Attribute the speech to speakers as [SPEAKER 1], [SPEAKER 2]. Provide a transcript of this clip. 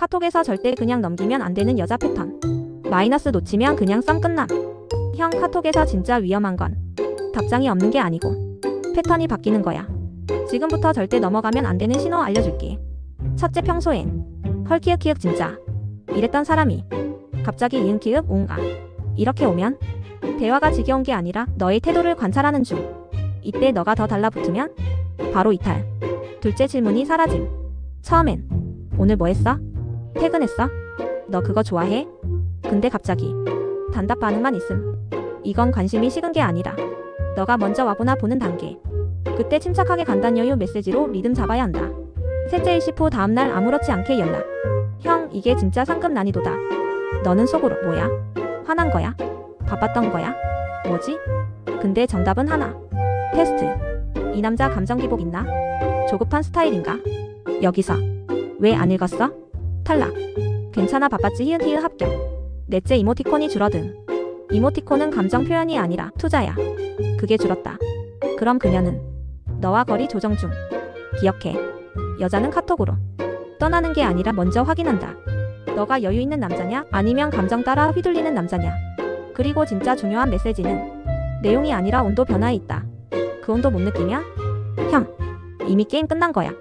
[SPEAKER 1] 카톡에서 절대 그냥 넘기면 안 되는 여자 패턴. 마이너스 놓치면 그냥 썸 끝남. 형 카톡에서 진짜 위험한 건 답장이 없는 게 아니고 패턴이 바뀌는 거야. 지금부터 절대 넘어가면 안 되는 신호 알려줄게. 첫째 평소엔 헐키읔키읔 진짜 이랬던 사람이 갑자기 이응키읔 옹가 이렇게 오면 대화가 지겨운 게 아니라 너의 태도를 관찰하는 중. 이때 너가 더 달라붙으면 바로 이탈. 둘째 질문이 사라짐. 처음엔 오늘 뭐 했어? 퇴근했어? 너 그거 좋아해? 근데 갑자기 단답 반응만 있음. 이건 관심이 식은 게 아니라 너가 먼저 와보나 보는 단계. 그때 침착하게 간단 여유 메시지로 리듬 잡아야 한다. 셋째 일십 후 다음날 아무렇지 않게 연락. 형, 이게 진짜 상급 난이도다. 너는 속으로 뭐야? 화난 거야? 바빴던 거야? 뭐지? 근데 정답은 하나. 테스트. 이 남자 감정 기복 있나? 조급한 스타일인가? 여기서 왜 안 읽었어? 탈락. 괜찮아 바빴지 히읗 히읗 합격. 넷째 이모티콘이 줄어든. 이모티콘은 감정 표현이 아니라 투자야. 그게 줄었다. 그럼 그녀는 너와 거리 조정 중. 기억해. 여자는 카톡으로 떠나는 게 아니라 먼저 확인한다. 너가 여유 있는 남자냐? 아니면 감정 따라 휘둘리는 남자냐? 그리고 진짜 중요한 메시지는 내용이 아니라 온도 변화에 있다. 그 온도 못 느끼면 형 이미 게임 끝난 거야.